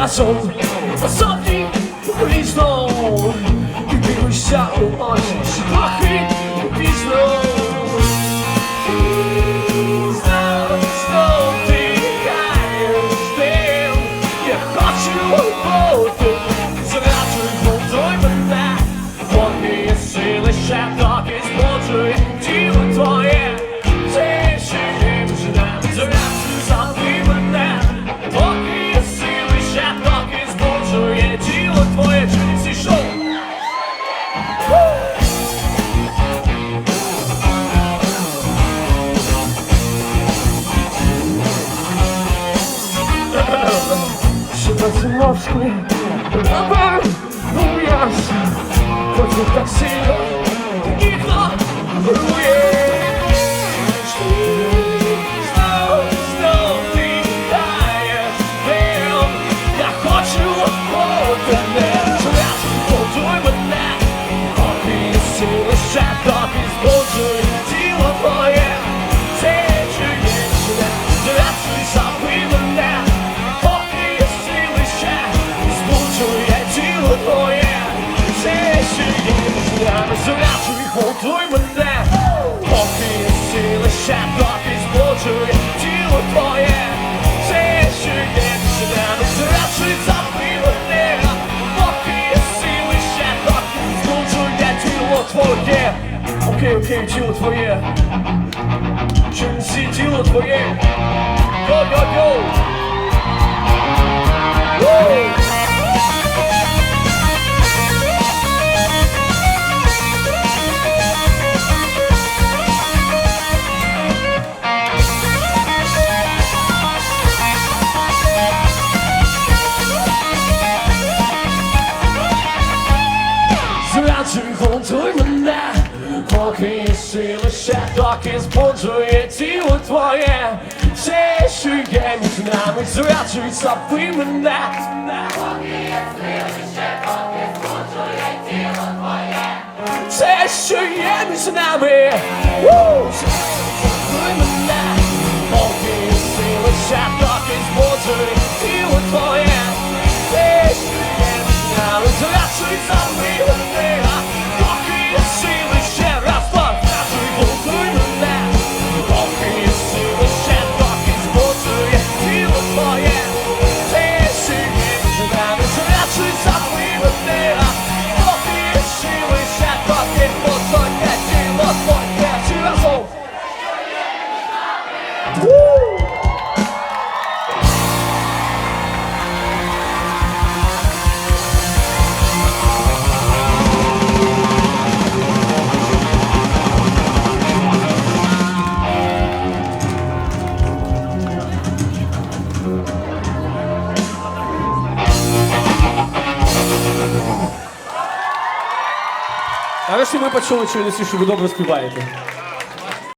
разом Сотні різно І дивишся у очі ще Шибасиновський Напер, ну Хочу так сильно Ніхто рує Я хочу бути Зв'язку готуй мене Поки є сили ще доки збуджує тіло твоє Це чує мене Зв'язку забий мене Поки є сили ще доки збуджує тіло твоє Окей, окей, тіло твоє Чинці тіло твоє Йо-йо-йо Готуй мене, поки є сили ще доки збуджує тіло твоє. Все, що є між нами, зраджуй, забий мене. Все, що є між нами. Ву! Мене, Нарешті ми почули, що ви добре співаєте.